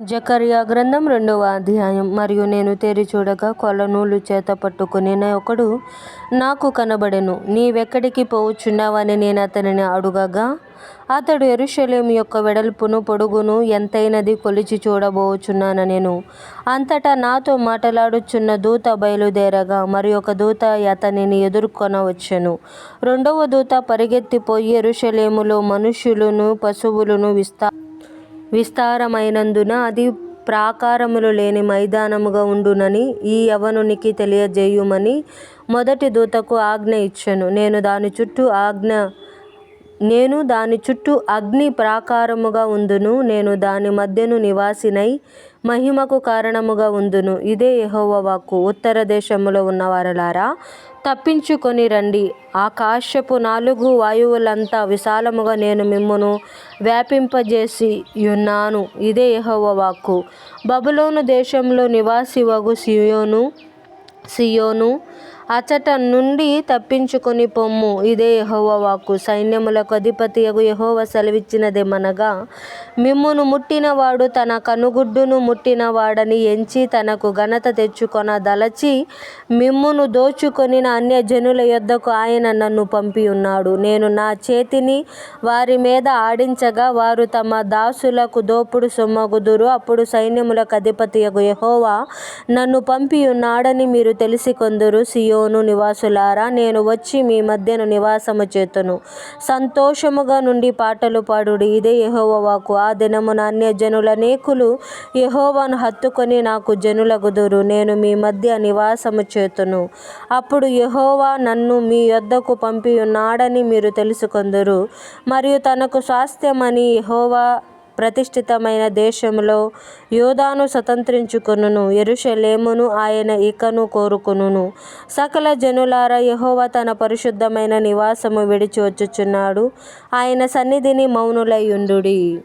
జకర్యా గ్రంథం రెండవ అధ్యాయం. మరియు నేను తేరి చూడగా కొలనూలు చేత పట్టుకుని ఒకడు నాకు కనబడెను నీవెక్కడికి పోవుచున్నావని నేను అతనిని అడుగగా అతడు ఎరుషలేం యొక్క వెడల్పును పొడుగును ఎంతైనది కొలిచి చూడబోచున్నాను నేను. అంతటా నాతో మాట్లాడుచున్న దూత బయలుదేరగా మరి ఒక దూత అతనిని ఎదుర్కొనవచ్చెను. రెండవ దూత పరిగెత్తిపోయి ఎరుషలేములో మనుషులను పశువులను విస్తా విస్తారమైనందున అది ప్రాకారములు లేని మైదానముగా ఉండునని ఈ యవనునికి తెలియజేయుమని మొదటి దూతకు ఆజ్ఞ ఇచ్చెను. నేను దాని చుట్టూ ఆజ్ఞ నేను దాని చుట్టూ అగ్ని ప్రాకారముగా ఉందును నేను దాని మధ్యను నివాసినై మహిమకు కారణముగా ఉందును ఇదే యహోవ వాక్కు. ఉత్తర దేశములో ఉన్నవారలారా తప్పించుకొని రండి. ఆకాశపు నాలుగు వాయువులంతా విశాలముగా నేను మిమ్మును వ్యాపింపజేసి ఉన్నాను ఇదే యహోవ వాక్కు. బబులోను దేశంలో నివాసి వగు సియోను సియోను అచట నుండి తప్పించుకొని పొమ్ము. ఇదే యెహోవా వాక్కు. సైన్యములకు అధిపతియగు యహోవ సెలవిచ్చినదేమనగా మిమ్మును ముట్టినవాడు తన కనుగుడ్డును ముట్టినవాడని ఎంచి తనకు ఘనత తెచ్చుకొన దలచి మిమ్మును దోచుకొని అన్య జనుల యొద్దకు ఆయన నన్ను పంపి ఉన్నాడు నేను నా చేతిని వారి మీద ఆడించగా వారు తమ దాసులకు దోపుడు సొమ్మగుదురు. అప్పుడు సైన్యములకు అధిపతియగు యహోవా నన్ను పంపి ఉన్నాడని మీరు తెలిసికొందురు. సియోను నివాసులారా నేను వచ్చి మీ మధ్యను నివాసము చేతును. సంతోషముగా నుండి పాటలు పాడుడి. ఇదే యహోవాకు ఆ దినమున అన్యజనులనేకులు యహోవాను హత్తుకొని నాకు జనులగుదురు. నేను మీ మధ్య నివాసము చేతును. అప్పుడు యహోవా నన్ను మీ యొద్దకు పంపి ఉన్నాడని మీరు తెలుసుకొందురు. మరియు తనకు స్వాస్థ్యమని యహోవా ప్రతిష్ఠితమైన దేశంలో యూదాను స్వతంత్రించుకొనును ఎరుషలేమును ఆయన ఇకను కోరుకొనును. సకల జనులారా యహోవ తన పరిశుద్ధమైన నివాసము విడిచి వచ్చుచున్నాడు. ఆయన సన్నిధిని మౌనులయుండుడి.